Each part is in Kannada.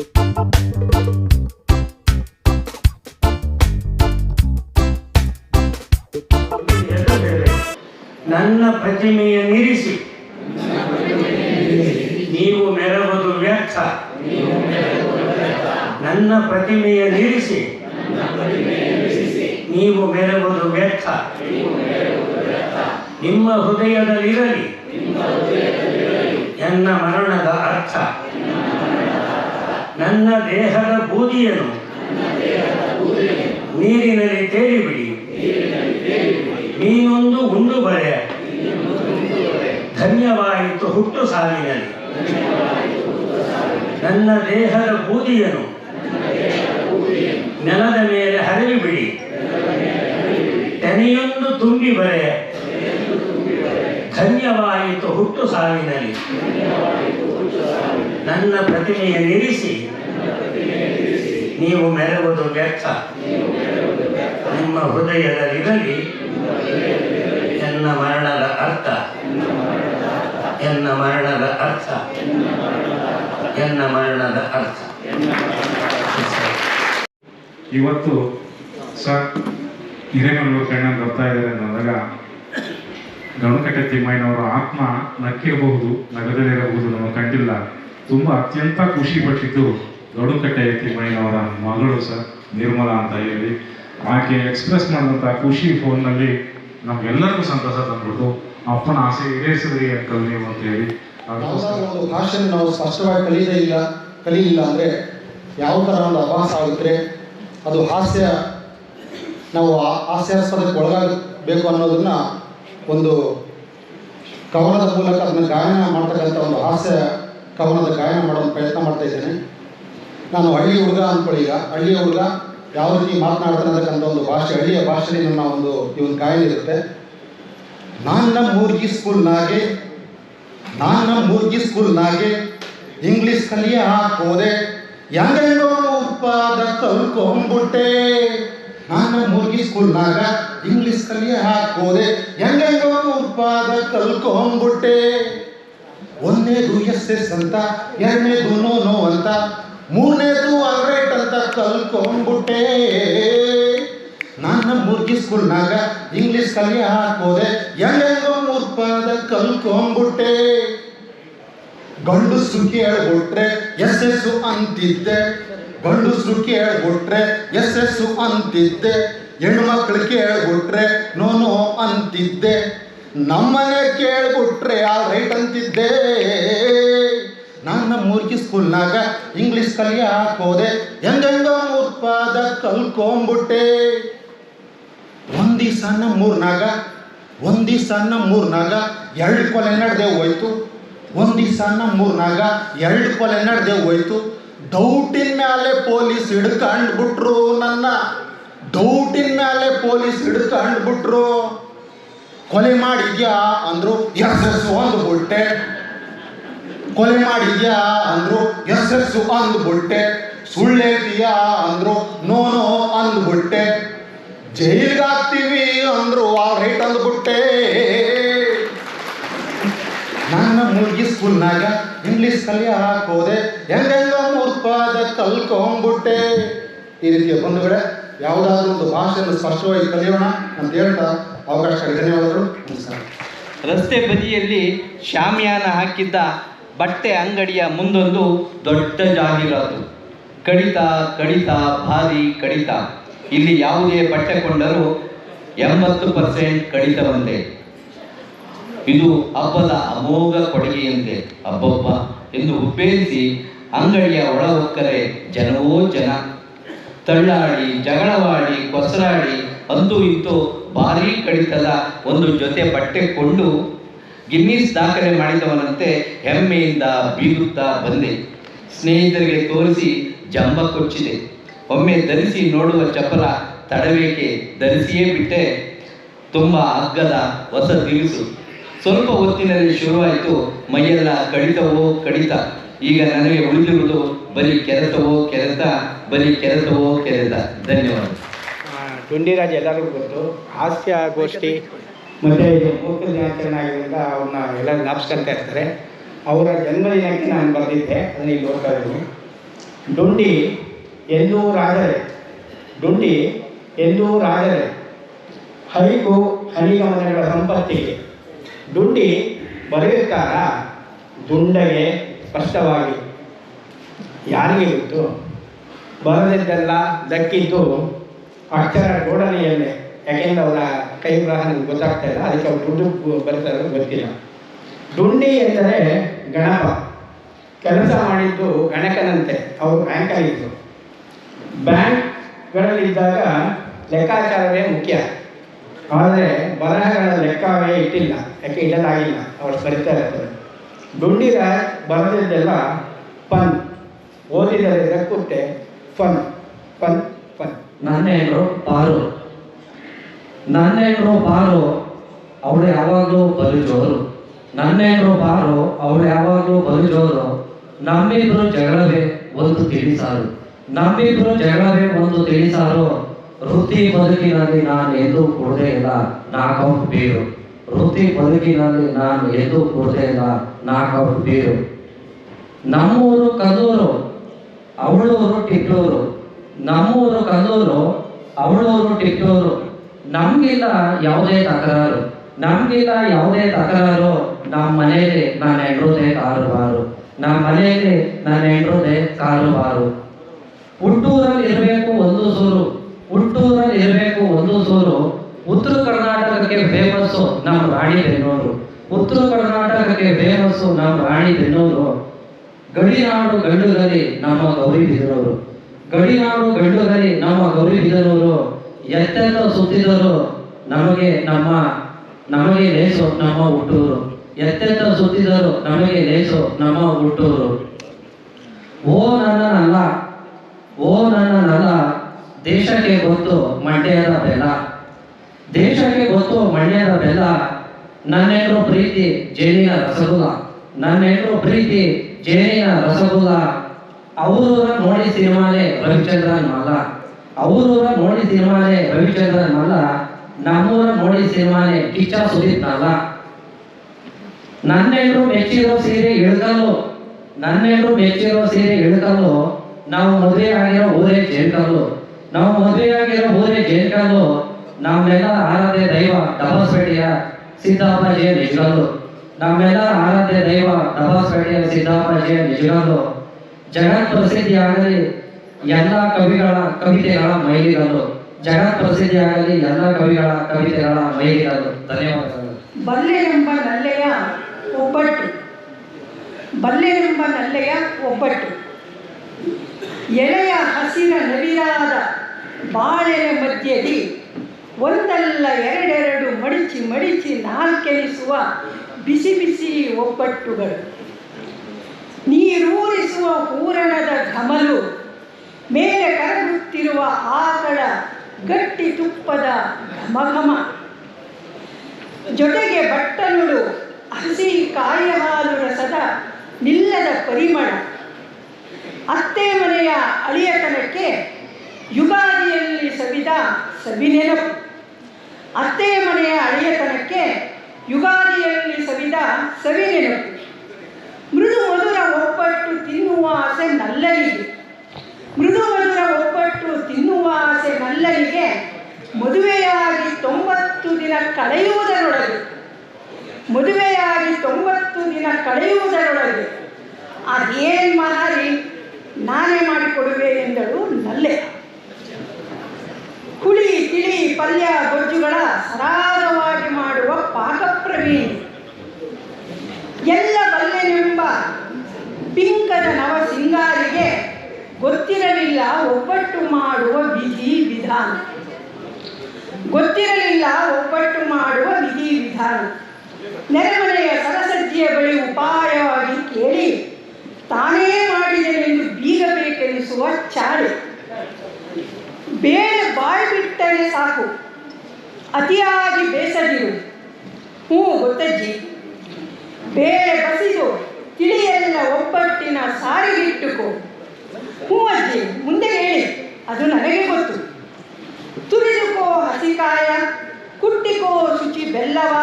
ನನ್ನ ಪ್ರತಿಮೆಯ ನಿರಿಸಿ. ನೀವು ಮೆರವುದು ವ್ಯರ್ಥ. ನನ್ನ ಪ್ರತಿಮೆಯ ನಿರಿಸಿ. ನೀವು ಮೆರವುದು ವ್ಯರ್ಥ. ನಿಮ್ಮ ಹೃದಯದಲ್ಲಿರಲಿ. ನನ್ನ ಮರಣದ ಅರ್ಥ. ನನ್ನ ದೇಹದ ಬೂದಿಯನ್ನು ನೀರಿನಲ್ಲಿ ತೇಲಿಬಿಡಿ. ನೀನೊಂದು ಉಂಡು ಬರೆಯ ಧನ್ಯವಾಯಿತು ಹುಟ್ಟು ಸಾವಿನಲ್ಲಿ. ನನ್ನ ದೇಹದ ಬೂದಿಯನ್ನು ನೆಲದ ಮೇಲೆ ಹರಿವಿ ಬಿಡಿ ತೆನೆಯೊಂದು ತುಂಬಿ ಬರೆಯ ಧನ್ಯವಾಯಿತು ಹುಟ್ಟು ಸಾವಿನಲ್ಲಿ. ನನ್ನ ಪ್ರತಿಮೆಯ ನಿಲ್ಲಿಸಿ. ನೀವು ಮೆರವುದು ವ್ಯರ್ಥ. ನಿಮ್ಮ ಹೃದಯದಲ್ಲಿರಲಿ. ಎನ್ನ ಮರಣದ ಅರ್ಥ. ಎನ್ನ ಮರಣದ ಅರ್ಥ. ಎನ್ನ ಮರಣದ ಅರ್ಥ. ಇವತ್ತು ಸರ್ ಹಿರೇಮಲ್ಲೂರು ಕಣ್ಣನ್ನು ಬರ್ತಾ ಇದ್ದಾರೆ ಅಂದಾಗ ಗಣಕಟ್ಟೆ ತಿಮ್ಮಯ್ಯನವರ ಆತ್ಮ ನಕ್ಕಿರಬಹುದು ನಗದಲ್ಲಿರಬಹುದು ನಾವು ಕಂಡಿಲ್ಲ. ತುಂಬ ಅತ್ಯಂತ ಖುಷಿ ಪಟ್ಟಿದ್ದು ಗೌಡಕಟ್ಟೆ ತಿಮ್ಮಯ್ಯನವರ ಮಗಳು ಸರ್, ನಿರ್ಮಲಾ ಅಂತ ಹೇಳಿ. ಆಕೆ ಎಕ್ಸ್ಪ್ರೆಸ್ ಮಾಡಿದಂಥ ಖುಷಿ ಫೋನ್ನಲ್ಲಿ ನಮ್ಗೆಲ್ಲರಿಗೂ ಸಂತಸ ತಂದ್ಬಿಟ್ಟು ಅಪ್ಪನ ಆಸೆ ಈಡೇರಿಸಿದ್ರಿ ಅಂಕಲ್ ನೀವು ಅಂತ ಹೇಳಿ. ಒಂದು ನಾವು ಸ್ಪಷ್ಟವಾಗಿ ಕಲಿಯದೇ ಇಲ್ಲ ಕಲಿಯಿಲ್ಲ ಅಂದರೆ ಯಾವ ಥರ ಒಂದು ಅಭಾಸ ಆಗುತ್ತೆ, ಅದು ಹಾಸ್ಯ, ನಾವು ಹಾಸ್ಯಾಸ್ಪದಕ್ಕೆ ಒಳಗಾಗಬೇಕು ಅನ್ನೋದನ್ನ ಒಂದು ಕವನದ ಮೂಲಕ ಅದನ್ನು ಗಾಯನ ಮಾಡ್ತಕ್ಕಂಥ ಒಂದು ಹಾಸ್ಯ ಕವನದ ಗಾಯನ ಮಾಡೋ ಪ್ರಯತ್ನ ಮಾಡ್ತಾ ಇದ್ದೇನೆ. ನಾನು ಹಳ್ಳಿ ಹುಡುಗ ಅಂದ್ಕೊಳ್ಳಿ ಈಗ. ಹಳ್ಳಿಯ ಹುಡುಗ ಯಾವ ರೀತಿ ಮಾತನಾಡ್ತಾನೆ ಅಂತಕ್ಕಂಥ ಒಂದು ಭಾಷೆ, ಹಳ್ಳಿಯ ಭಾಷೆಯಲ್ಲಿ ನನ್ನ ಒಂದು ಈ ಒಂದು ಗಾಯನ ಇರುತ್ತೆ. ನಾನ್ನ ಮೂರ್ಗಿ ಸ್ಕೂಲ್ನಾಗೆ ನಾನು ಮೂರ್ಗಿ ಸ್ಕೂಲ್ನಾಗೆ ಇಂಗ್ಲಿಷ್ ಕಲಿಯ ಹಾಕೋದೆ ಹೆಂಗೆಂಗೋ ಉತ್ಪಾದ ಕಲ್ಕೊಂಬಿಟ್ಟೆ ನಾನು ಮೂರ್ಗಿ ಸ್ಕೂಲ್ನಾಗ ಇಂಗ್ಲಿಷ್ ಕಲಿಯ ಹಾಕೋದೆ ಯಾಂಗೋ ಉತ್ಪಾದ ಕಲ್ಕೊಂಬಿಟ್ಟೆ ಒಂದನೇದು ಎಸ್ ಎಸ್ ಅಂತ ಎರಡನೇದು ನೋ ನೋ ಅಂತ ಮೂರನೇದು ಆಲ್ರೈಟ್ ಅಂತ ಕಲ್ಕೊಂಡ್ಬಿಟ್ಟೆ. ನಾನು ನಮ್ಮ ಸ್ಕೂಲ್ನಾಗ ಇಂಗ್ಲೀಷ್ ಕಲಿ ಹಾಕೋದೆ ಎಲ್ಲೆಲ್ಲೋ ಮೂರ್ ಪದ ಗಂಡು ಸುಖಿ ಹೇಳ್ಬಿಟ್ರೆ ಎಸ್ ಎಸ್ ಅಂತಿದ್ದೆ, ಗಂಡು ಸುಖಿ ಹೇಳ್ಬಿಟ್ರೆ ಎಸ್ ಎಸ್ ಅಂತಿದ್ದೆ ಹೆಣ್ಮಕ್ಳಿಗೆ ಹೇಳ್ಬಿಟ್ರೆ ನೋ ನೋ ಅಂತಿದ್ದೆ. ನಮ್ಮನೆ ಕೇಳ್ಬಿಟ್ರೆ ಆಲ್ ರೈಟ್ ಅಂತಿದ್ದೆ. ನಮ್ಮ ಮೂರ್ಗಿ ಸ್ಕೂಲ್ನಾಗ ಇಂಗ್ಲೀಷ್ ಕಲಿಯ ಹಾಕೋದೆ ಎಂದೆಂದೋ ಉತ್ಪಾದ ಪಾದ ಕಲ್ಕೊಂಬಿಟ್ಟೆ. ಒಂದ್ ನಮ್ಮ ನಮ್ಮೂರ್ನಾಗ ಒಂದ್ ದಿವಸ ನಮ್ಮೂರ್ನಾಗ ಎರಡು ಕೊಲೆ ನಡೆದೆ ಹೋಯ್ತು. ಒಂದ್ ನಮ್ಮ ನಮ್ಮೂರ್ನಾಗ ಎರಡು ಕೊಲೆ ನಡೆದೆ ಹೋಯ್ತು. ಡೌಟಿನ ಮ್ಯಾಲೆ ಪೊಲೀಸ್ ಹಿಡ್ಕೊಂಡ್ಬಿಟ್ರು ನನ್ನ. ಡೌಟಿನ ಮ್ಯಾಲೆ ಪೊಲೀಸ್ ಹಿಡ್ಕೊಂಡ್ಬಿಟ್ರು. ಕೊಲೆ ಮಾಡಿದ್ಯಾ ಅಂದ್ರು ಎಸ್ ಎಸ್ ಅಂದ್ಬಿಟ್ಟೆ ಕೊಲೆ ಮಾಡಿದ್ಯಾ ಅಂದ್ರು ಎಸ್ ಎಸ್ ಒಂದು ಬುಲ್ಟೆ ಹೇಳ್ತೀಯಾ ಅಂದ್ರು, ನೋ ನೋ ಅಂದ್ಬಿಟ್ಟೆ ಬುಲ್ಟೆ. ಹಾಕ್ತೀವಿ ಅಂದ್ರು, ಆಲ್ ರೈಟ್ ಅಂದ್ಬಿಟ್ಟೆ ನನ್ನ ಮುಳುಗಿ ಸ್ಕೂಲ್ನಾಗ ಇಂಗ್ಲಿಷ್ ಕಲಿಯ ಹಾಕೋದೆ ಹೆಂಗೆಂಗ ಮೂರ್ಪಾದ ಕಲ್ಕೊಂಬುಟ್ಟೆ. ಈ ರೀತಿಯ ಬಂಧುಗಳೇ, ಯಾವುದಾದ್ರೂ ಒಂದು ಭಾಷೆಯನ್ನು ಸ್ಪಷ್ಟವಾಗಿ ಕಲಿಯೋಣ ಅಂತ ಹೇಳ್ತಾ ಅವಕಾಶ ರಸ್ತೆ ಬದಿಯಲ್ಲಿ ಶಾಮಿಯಾನ ಹಾಕಿದ್ದ ಬಟ್ಟೆ ಅಂಗಡಿಯ ಮುಂದೊಂದು ದೊಡ್ಡ ಜಾಹೀರಾತು ಕಡಿತ ಕಡಿತ, ಭಾರಿ ಕಡಿತ. ಇಲ್ಲಿ ಯಾವುದೇ ಬಟ್ಟೆ ಕೊಂಡರೂ ಎಂಬತ್ತು ಪರ್ಸೆಂಟ್ ಕಡಿತ ಬಂದೆ ಇದು ಹಬ್ಬದ ಅಮೋಘ ಕೊಡುಗೆಯಂತೆ. ಹಬ್ಬಬ್ಬ ಎಂದು ಉಪ್ಪೇರಿಸಿ ಅಂಗಡಿಯ ಒಳ ಒಕ್ಕರೆ ಜನವೋ ಜನ. ತಳ್ಳಾಡಿ, ಜಗಳವಾಡಿ, ಕೊಸರಾಡಿ ಅಂತೂ ಇಂತು ಭಾರೀ ಕಡಿತಲ್ಲ ಒಂದು ಜೊತೆ ಬಟ್ಟೆ ಕೊಂಡು ಗಿನ್ನಿಸ್ ದಾಖಲೆ ಮಾಡಿದವನಂತೆ ಹೆಮ್ಮೆಯಿಂದ ಬೀಗುತ್ತಾ ಬಂದೆ. ಸ್ನೇಹಿತರಿಗೆ ತೋರಿಸಿ ಜಂಬ ಕೊಚ್ಚಿದೆ. ಒಮ್ಮೆ ಧರಿಸಿ ನೋಡುವ ಚಪಲ ತಡವೇಕೆ ಧರಿಸಿಯೇ ಬಿಟ್ಟೆ. ತುಂಬ ಅಗ್ಗದ ಹೊಸ ದಿರಿಸು ಸ್ವಲ್ಪ ಹೊತ್ತಿನಲ್ಲಿ ಶುರುವಾಯಿತು, ಮೈಯೆಲ್ಲ ಕಡಿತವೋ ಕಡಿತ. ಈಗ ನನಗೆ ಉಳಿದಿರುವುದು ಬರೀ ಕೆರೆತವೋ ಕೆರೆತ, ಬರೀ ಕೆರೆತವೋ ಕೆರೆತ. ಧನ್ಯವಾದ. ಡುಂಡಿರಾಜ್ ಎಲ್ಲರಿಗೂ ಗೊತ್ತು. ಹಾಸ್ಯ ಗೋಷ್ಠಿ. ಮತ್ತು ಇದು ಮೂಕ ದಿನಾಚರಣೆ ಆಗಿದ್ದರಿಂದ ಅವ್ರನ್ನ ಎಲ್ಲ ಜ್ಞಾಪಿಸ್ಕೊಂತ ಇರ್ತಾರೆ. ಅವರ ಜನ್ಮದಿನಕ್ಕೆ ನಾನು ಬರೆದಿದ್ದೆ ಅದನ್ನ ಇಲ್ಲಿ ಓದ್ತಾ ಇದ್ದೀನಿ. ಡುಂಡಿ ಎಂದೂ ರಾಜರೇ ಡುಂಡಿ ಎಂದೂ ರಾಜರೇ ಹರಿಗೂ ಹರಿಗಮನಗಳ ಸಂಪತ್ತಿಗೆ. ಡುಂಡಿ ಬರೆಯುತ್ತಾರ? ದುಂಡಗೆ ಸ್ಪಷ್ಟವಾಗಿ. ಯಾರಿಗೆ ಗೊತ್ತು? ಬರದಿದ್ದೆಲ್ಲ ದಕ್ಕಿದ್ದು ಅಕ್ಷರ ಜೋಡಣೆಯಲ್ಲೇ ಯಾಕೆಂದ್ರೆ ಅವರ ಕೈ ನನಗೆ ಗೊತ್ತಾಗ್ತಾ ಇಲ್ಲ. ಅದಕ್ಕೆ ಅವ್ರು ದುಡ್ಡು ಬರ್ತಾರೆ ಗೊತ್ತಿಲ್ಲ. ದುಂಡಿ ಎಂದರೆ ಗಣಪ. ಕೆಲಸ ಮಾಡಿದ್ದು ಗಣಕನಂತೆ. ಅವರು ಬ್ಯಾಂಕಲ್ಲಿದ್ದರು ಬ್ಯಾಂಕ್ಗಳಲ್ಲಿದ್ದಾಗ ಲೆಕ್ಕಾಚಾರವೇ ಮುಖ್ಯ. ಆದರೆ ಬರಹಗಳ ಲೆಕ್ಕವೇ ಇಟ್ಟಿಲ್ಲ. ಯಾಕೆ ಇಡಲಾಗಿಲ್ಲ? ಅವರು ಬರಿತಾ ಇರ್ತಾರೆ. ದುಂಡಿರ ಬರೆದಿದ್ದೆಲ್ಲ ಪನ್ ಓದಿದರೆ ಫನ್ ಫನ್ ಫನ್ ನನ್ನ ಪಾರು. ನನ್ನ ಪಾರು, ಅವಳು ಯಾವಾಗಲೂ ಬರಿದವರು ಜೋರು ನನ್ನ ಹೆಣ್ಣು ಪಾರು, ಅವಳು ಯಾವಾಗಲೂ ಬರಿದವರು ಜೋರು ನಮ್ಮಿಬ್ರು ಜಗಳವೇ ಒಂದು ತಿಳಿಸಾರು ನಮ್ಮಿಬ್ರು ಜಗಳವೇ ಒಂದು ತಿಳಿಸಾರು ವೃತ್ತಿ ಬದುಕಿನಲ್ಲಿ ನಾನು ಎಂದೂ ಕೊಡದೇ ಇಲ್ಲ ನಾಕೌಟ್ ಬೀರು. ವೃತ್ತಿ ಬದುಕಿನಲ್ಲಿ ನಾನು ಎಂದೂ ಕೊಡದೇ ಇಲ್ಲ ನಾಕೌಟ್ ಬೀರು. ನಮ್ಮೂರು ಕದೂರು, ಅವಳೂರು ಟಿಕ್ಲೂರು ನಮ್ಮೂರು ಕಲ್ಲೂರು ಅವಳವರು ಟಿಕ್ಲೂರು ನಮ್ಗಿಲ್ಲ ಯಾವುದೇ ತಕರಾರು. ನಮ್ಗಿಲ್ಲ ಯಾವುದೇ ತಕರಾರು. ನಮ್ಮ ಮನೆಯಲ್ಲಿ ನಾನು ಹೆಂಡ್ರದೇ ಕಾರುಬಾರು ನಮ್ಮ ಮನೆಯಲ್ಲಿ ನಾನು ಕಾರು ಕಾರುಬಾರು ಹುಟ್ಟೂರಲ್ಲಿ ಇರಬೇಕು ಒಂದು ಸೂರು. ಹುಟ್ಟೂರಲ್ಲಿ ಇರಬೇಕು ಒಂದು ಸೂರು. ಉತ್ತರ ಕರ್ನಾಟಕಕ್ಕೆ ಫೇಮಸ್ಸು ನಮ್ಮ ರಾಣಿ ಬೆನ್ನೂರು. ಉತ್ತರ ಕರ್ನಾಟಕಕ್ಕೆ ಫೇಮಸ್ಸು ನಮ್ಮ ರಾಣಿ ಬೆನ್ನೂರು. ಗಡಿನಾಡು, ಗಂಡುಗಲಿ ನಮ್ಮ ಗೌರಿ ಗಡಿನಾಡು ಗಂಡುಗಲಿ ನಮ್ಮ ಗೌರಿ ಬಿದರೂರು ಎತ್ತೆಲ್ಲ ಸುತ್ತಿದರು ನಮಗೆ ನಮ್ಮ, ನಮಗೆ ಲೇಸು ನಮ್ಮ ಹುಟ್ಟೂರು. ಎತ್ತೆತ್ತ ಸುತ್ತಿದರು ನಮಗೆ ಲೇಸು ನಮ್ಮ ಹುಟ್ಟೂರು. ಓ ನನ್ನ ನಲ್ಲ, ಓ ನನ್ನ ನಲ್ಲ, ದೇಶಕ್ಕೆ ಗೊತ್ತು ಮಂಡ್ಯದ ಬೆಲ. ದೇಶಕ್ಕೆ ಗೊತ್ತು ಮಂಡ್ಯದ ಬೆಲ ನನ್ನೆಲ್ಲರೂ ಪ್ರೀತಿ ಜೇನಿನ ರಸಗುಲ್ಲ ನನ್ನೆಲ್ಲರೂ ಪ್ರೀತಿ ಜೇನಿನ ರಸಗುಲ್ಲ ಅವರೂರ ನೋಡಿ ಸಿನಿಮಾಲೆ ರವಿಚಂದ್ರನ್ ಮಲ್ಲ ಅವರೂರ ನೋಡಿ ಸಿನಿಮಾಲೆ ರವಿಚಂದ್ರನ್ ಮಲ್ಲ ನಮ್ಮೂರ ನೋಡಿ ಸಿನಿಮಾಲೆ ಕಿಚ್ಚ ಸುದೀಪ್ ನಲ್ಲ ನನ್ನೆಲ್ಲರೂ ಮೆಚ್ಚಿರೋ ಸೀರೆ ಇಳ್ಕಲ್ಲು. ನನ್ನೆಲ್ಲರೂ ಮೆಚ್ಚಿರೋ ಸೀರೆ ಇಳ್ಕಲ್ಲು. ನಾವು ಮದುವೆ ಆಗಿರೋ ಊರೇ ಜೇನ್ಕಲ್ಲು. ನಾವು ಮದುವೆ ಆಗಿರೋ ಊರೇ ಜೇನ್ಕಲ್ಲು. ನಾವೆಲ್ಲ ಆರಾಧ್ಯ ದೈವ ಡಬಸ್ಪೇಟೆಯ ಸಿದ್ದಾಪಜಿಯ ನಿಜಗಲ್ಲು ನಾವೆಲ್ಲ ಆರಾಧ್ಯ ದೈವ ಡಬಸ್ಪೇಟೆಯ ಸಿದ್ದಾಪಜಿಯ ನಿಜಗಲ್ಲು ಜಗತ್ ಪ್ರಸಿದ್ಧಿಯಾಗಲಿ ಎಲ್ಲ ಕವಿಗಳ ಕವಿತೆಗಳ ಮೈಲಿಗಲ್ಲು. ಜಗತ್ ಪ್ರಸಿದ್ಧಿಯಾಗಲಿ ಎಲ್ಲ ಕವಿಗಳ ಕವಿತೆಗಳ ಮೈಲಿಗಲ್ಲು. ಧನ್ಯವಾದಗಳು. ಬಲ್ಲೆ ಎಂಬ ನಲ್ಲೆಯ ಒಬ್ಬಟ್ಟು. ಎಂಬ ನಲ್ಲೆಯ ಒಬ್ಬಟ್ಟು. ಎಳೆಯ ಹಸಿರ ನವಿರಾದ ಬಾಳೆಯ ಮಧ್ಯದಿ ಒಂದಲ್ಲ ಎರಡೆರಡು ಮಡಿಚಿ ಮಡಿಚಿ ನಾಲ್ಕೆನಿಸುವ ಬಿಸಿ ಬಿಸಿ ಒಬ್ಬಟ್ಟುಗಳು. ಹೂರಣದ ಘಮಲು ಮೇಲೆ ಕರಗುತ್ತಿರುವ ಆಕಳ ಗಟ್ಟಿ ತುಪ್ಪದ ಘಮಘಮ. ಜೊತೆಗೆ ಬಟ್ಟನುಡು ಹಸಿ ಕಾಯ ಹಾಲು ರಸದ ನಿಲ್ಲದ ಪರಿಮಳ. ಅತ್ತೆ ಮನೆಯ ಅಳಿಯತನಕ್ಕೆ ಯುಗಾದಿಯಲ್ಲಿ ಸವಿದ ಸವಿನೆನಪು. ಅತ್ತೆ ಮನೆಯ ಅಳಿಯತನಕ್ಕೆ ಯುಗಾದಿಯಲ್ಲಿ ಸವಿದ ಸವಿನೆನಪು ಮೃದು ಮಧುರ ಒಬ್ಬಟ್ಟು ತಿನ್ನುವ ನಲ್ಲನಿಗೆ ಮೃದು ಮಧುರ ಒಬ್ಬಟ್ಟು ತಿನ್ನುವ ಆಸೆ ಮಲ್ಲರಿಗೆ ಮದುವೆಯಾಗಿ ತೊಂಬತ್ತು ದಿನ ಕಳೆಯುವುದರೊಳಗೆ. ಮದುವೆಯಾಗಿ ತೊಂಬತ್ತು ದಿನ ಕಳೆಯುವುದರೊಳಗೆ. ಅದೇನ್ ಮಹಾರಿ? ನಾನೇ ಮಾಡಿಕೊಡುವೆ ಎಂದಳು ನಲ್ಲೆ. ಹುಳಿ, ತಿಳಿ, ಪಲ್ಯ, ಗೊಜ್ಜುಗಳ ಸರಾಗವಾಗಿ ಮಾಡುವ ಪಾಕಪ್ರವೀಣಿ. ಎಲ್ಲ ಪಿಂಕದ ನವ ಸಿಂಗಾರಿಗೆ ಗೊತ್ತಿರಲಿಲ್ಲ ಒಬ್ಬಟ್ಟು ಮಾಡುವ ವಿಧಿ ವಿಧಾನ. ಗೊತ್ತಿರಲಿಲ್ಲ ಒಬ್ಬಟ್ಟು ಮಾಡುವ ವಿಧಿ ವಿಧಾನ. ನೆರೆಮನೆಯ ಸರಸಜ್ಜಿಯ ಬಳಿ ಉಪಾಯವಾಗಿ ಕೇಳಿ, ತಾನೇ ಮಾಡಿದನೆಂದು ಬೀಗಬೇಕೆನಿಸುವ ಚಾಳೆ. ಬೇಳೆ ಬಾಯಿ ಬಿಟ್ಟರೆ ಸಾಕು, ಅತಿಯಾಗಿ ಬೇಸದಿರು ಹ್ಞೂ ಗೊತ್ತಜ್ಜಿ ಬೇಳೆ ಬಸಿದು ತಿಳಿಯೆಲ್ಲ ಒಬ್ಬಟ್ಟಿನ ಸಾರಿಗಿಟ್ಟುಕೋ ಹ್ಞೂ ಅಜ್ಜಿ ಮುಂದೆ ಹೇಳಿ. ಅದು ನನಗೆ ಗೊತ್ತು. ತುರಿದುಕೋ ಹಸಿಕಾಯ, ಕುಟ್ಟಿಕೋ ಶುಚಿ ಬೆಲ್ಲವ,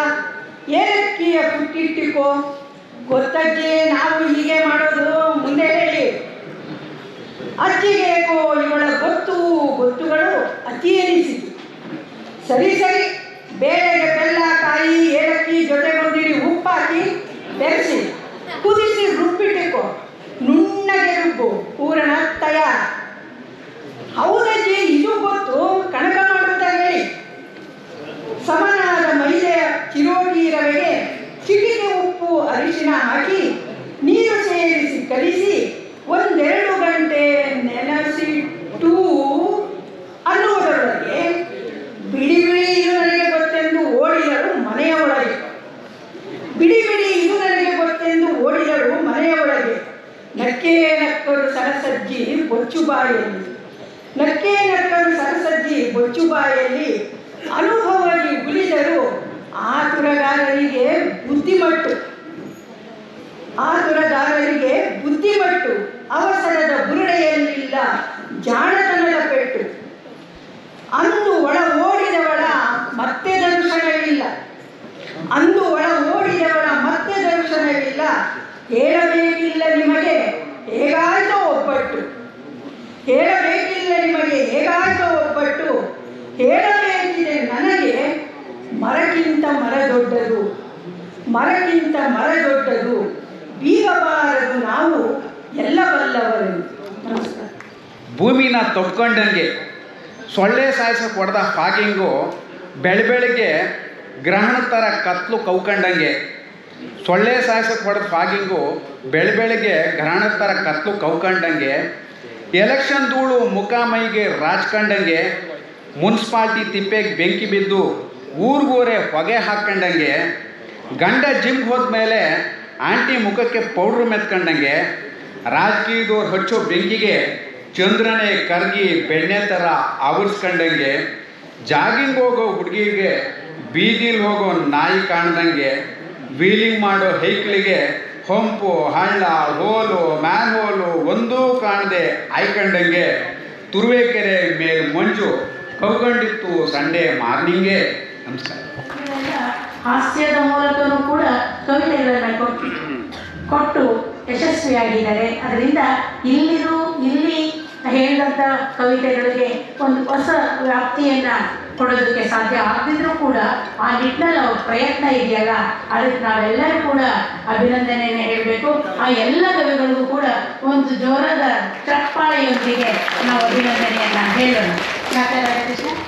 ಏಲಕ್ಕಿಯ ಕುಟ್ಟಿಟ್ಟಿಕೋ ಗೊತ್ತಜ್ಜಿ, ನಾವು ಹೀಗೆ ಮಾಡೋದು. ಮುಂದೆ ಹೇಳಿ. ಅಜ್ಜಿಗೇಕೋ ಇವಳ ಗೊತ್ತು, ಗೊತ್ತುಗಳು ಅತಿ ಎನಿಸಿತು. ಸರಿ ಸರಿ. ಬೇಳೆಗೆ ಬೆಲ್ಲ ಕಾಯಿ ಸರಸಜ್ಜಿ ಬೊಚ್ಚು ಬಾಯಲ್ಲಿ ನಕ್ಕೆ ನಕ್ಕರು ಸರಸಜ್ಜಿ ಬೊಚ್ಚು ಬಾಯಲ್ಲಿ ಅನುಭವವಾಗಿ ಉಳಿದರು ಆತುರಗಾರರಿಗೆ ಬುದ್ಧಿಮಟ್ಟು. ಆತುರಗಾರರಿಗೆ ಬುದ್ಧಿಮಟ್ಟು, ಅವಸರದ ಬುರುಡೆಯಲ್ಲಿಲ್ಲ ಜಾಣತನದ ಪೆಟ್ಟು. ಅಂದು ಒಳ ಓಡಿದವಳ ಮತ್ತೆ ದರ್ಶನವಿಲ್ಲ. ಅಂದು ಒಳ ಓಡಿದವಳ ಮತ್ತೆ ದರ್ಶನವಿಲ್ಲ. ಹೇಳಬೇಕಿಲ್ಲ ನಿಮಗೆ, ಹೇಗಾಯ್ತೋ ಒಬ್ಬಟ್ಟು. ಹೇಳಬೇಕಿಲ್ಲ ನಿಮಗೆ ಹೇಗಾಯ್ತೋ ಒಬ್ಬಟ್ಟು ಹೇಳಬೇಕಿದೆ ನನಗೆ ಮರಕ್ಕಿಂತ ಮರ ದೊಡ್ಡದು, ಮರಕ್ಕಿಂತ ಮರ ದೊಡ್ಡದು, ಬೀಗಬಾರದು ನಾವು ಎಲ್ಲ ಬಲ್ಲವರು. ಭೂಮಿನ ತೊಕ್ಕೊಂಡಂಗೆ ಸೊಳ್ಳೆ ಸಾಯಿಸೋಕೆ ಹೊಡೆದ ಫಾಗಿಂಗು ಬೆಳಬೆಳಿಗ್ಗೆ ಗ್ರಹಣ ಥರ ಕತ್ಲು ಕೌಕಂಡಂಗೆ. ಸೊಳ್ಳೆ ಸಾಯಿಸೋಕೆ ಹೊಡೆದ ಫಾಗಿಂಗು ಬೆಳಬೆಳಿಗ್ಗೆ ಗ್ರಹಣ ಥರ ಕತ್ಲು ಕೌಕಂಡಂಗೆ. ಎಲೆಕ್ಷನ್ ಧೂಳು ಮುಖ ಮೈಗೆ ರಾಜ್ಕಂಡಂಗೆ, ಮುನ್ಸಿಪಾಲ್ಟಿ ತಿಪ್ಪೆಗೆ ಬೆಂಕಿ ಬಿದ್ದು ಊರ್ಗೂರೆ ಹೊಗೆ ಹಾಕ್ಕೊಂಡಂಗೆ, ಗಂಡ ಜಿಮ್ಗೆ ಹೋದ್ಮೇಲೆ ಆಂಟಿ ಮುಖಕ್ಕೆ ಪೌಡ್ರ್ ಮೆತ್ಕೊಂಡಂಗೆ ರಾಜಕೀಯದವ್ರು ಹಚ್ಚೋ ಬೆಂಕಿಗೆ ಚಂದ್ರನೇ ಕರ್ಗಿ ಬೆಣ್ಣೆ ಥರ ಆವರಿಸ್ಕೊಂಡಂಗೆ, ಜಾಗಿಂಗ್ ಹೋಗೋ ಹುಡುಗಿಗೆ ಬೀದಿಲಿ ಹೋಗೋ ನಾಯಿ ಕಾಣ್ದಂಗೆ, ವೀಲಿಂಗ್ ಮಾಡೋ ಹೈಕ್ಲಿಗೆ ಹೊಂಪು ಹಳ್ಳ, ಹೋಲು ಮ್ಯಾನ್ ಹೋಲು ಒಂದೂ ಕಾಣದೆ ಆಯ್ಕೊಂಡಂಗೆ ತುರುವೇಕೆರೆ ಮೇಲೆ ಮಂಜು ಕೌಕೊಂಡಿತ್ತು ಸಂಡೇ ಮಾರ್ನಿಂಗೆ. ನಮಸ್ಕಾರ. ಹಾಸ್ಯದ ಮೂಲಕನೂ ಕೂಡ ಕವಿತೆಗಳನ್ನು ಕೊಟ್ಟು ಕೊಟ್ಟು ಯಶಸ್ವಿಯಾಗಿದ್ದಾರೆ. ಅದರಿಂದ ಇಲ್ಲಿರು ಇಲ್ಲಿ ಹೇಳಿದಂಥ ಕವಿತೆಗಳಿಗೆ ಒಂದು ಹೊಸ ವ್ಯಾಪ್ತಿಯನ್ನು ಕೊಡೋದಕ್ಕೆ ಸಾಧ್ಯ ಆಗದಿದ್ರೂ ಕೂಡ ಆ ನಿಟ್ಟಿನಲ್ಲಿ ಅವ್ರ ಪ್ರಯತ್ನ ಇದೆಯಲ್ಲ? ಅದಕ್ಕೆ ನಾವೆಲ್ಲರೂ ಕೂಡ ಅಭಿನಂದನೆಯನ್ನು ಹೇಳಬೇಕು. ಆ ಎಲ್ಲ ಕವಿಗಳಿಗೂ ಕೂಡ ಒಂದು ಜೋರದ ಚಪ್ಪಾಳೆಯೊಂದಿಗೆ ನಾವು ಅಭಿನಂದನೆಯನ್ನು ಹೇಳೋಣ. ಯಾಕಂದ್ರೆ ಕೃಷ್ಣ